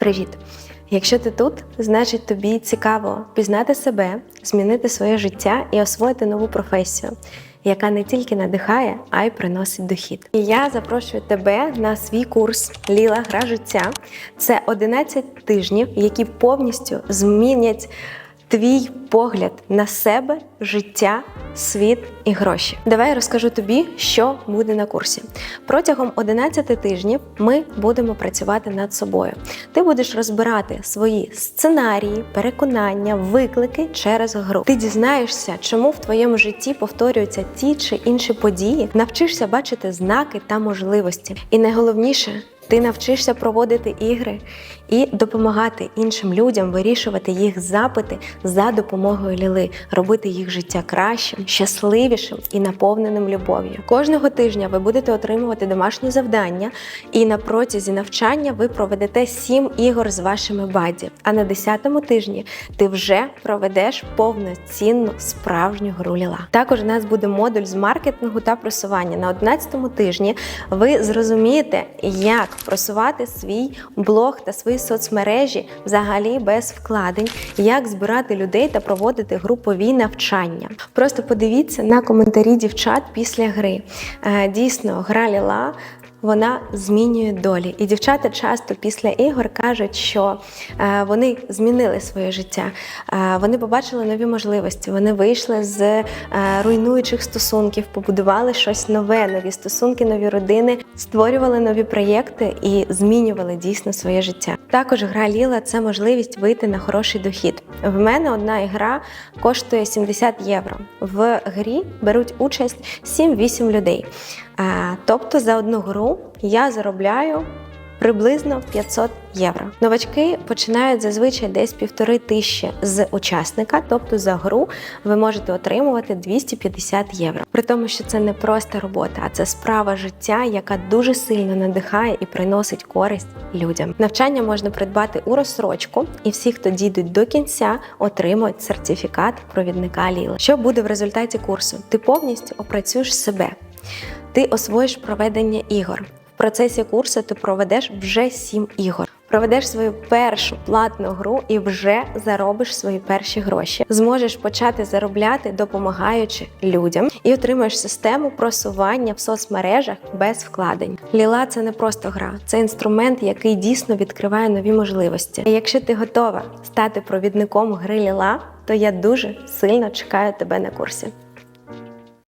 Привіт! Якщо ти тут, значить тобі цікаво пізнати себе, змінити своє життя і освоїти нову професію, яка не тільки надихає, а й приносить дохід. І я запрошую тебе на свій курс Ліла Гра життя. Це 11 тижнів, які повністю змінять твій погляд на себе, життя, світ і гроші. Давай я розкажу тобі, що буде на курсі. Протягом 11 тижнів ми будемо працювати над собою. Ти будеш розбирати свої сценарії, переконання, виклики через гру. Ти дізнаєшся, чому в твоєму житті повторюються ті чи інші події, навчишся бачити знаки та можливості. І найголовніше. Ти навчишся проводити ігри і допомагати іншим людям вирішувати їх запити за допомогою ліли, робити їх життя кращим, щасливішим і наповненим любов'ю. Кожного тижня ви будете отримувати домашні завдання, і на протязі навчання ви проведете сім ігор з вашими баді. А на 10-му тижні ти вже проведеш повноцінну справжню гру ліла. Також у нас буде модуль з маркетингу та просування. На 11-му тижні ви зрозумієте, як просувати свій блог та свої соцмережі взагалі без вкладень, як збирати людей та проводити групові навчання. Просто подивіться на коментарі дівчат після гри. Е, Дійсно, гра ліла. Вона змінює долі, і дівчата часто після ігор кажуть, що е, вони змінили своє життя, е, вони побачили нові можливості. Вони вийшли з е, руйнуючих стосунків, побудували щось нове, нові стосунки, нові родини, створювали нові проєкти і змінювали дійсно своє життя. Також гра Ліла це можливість вийти на хороший дохід. В мене одна ігра коштує 70 євро. В грі беруть участь 7-8 людей. Тобто за одну гру я заробляю приблизно 500 євро. Новачки починають зазвичай десь півтори тисячі з учасника, тобто за гру ви можете отримувати 250 євро. При тому, що це не просто робота, а це справа життя, яка дуже сильно надихає і приносить користь людям. Навчання можна придбати у розсрочку, і всі, хто дійдуть до кінця, отримують сертифікат провідника Ліли. Що буде в результаті курсу? Ти повністю опрацюєш себе. Ти освоїш проведення ігор. В процесі курсу ти проведеш вже сім ігор. Проведеш свою першу платну гру і вже заробиш свої перші гроші. Зможеш почати заробляти, допомагаючи людям, і отримаєш систему просування в соцмережах без вкладень. Ліла це не просто гра, це інструмент, який дійсно відкриває нові можливості. І якщо ти готова стати провідником гри Ліла, то я дуже сильно чекаю тебе на курсі.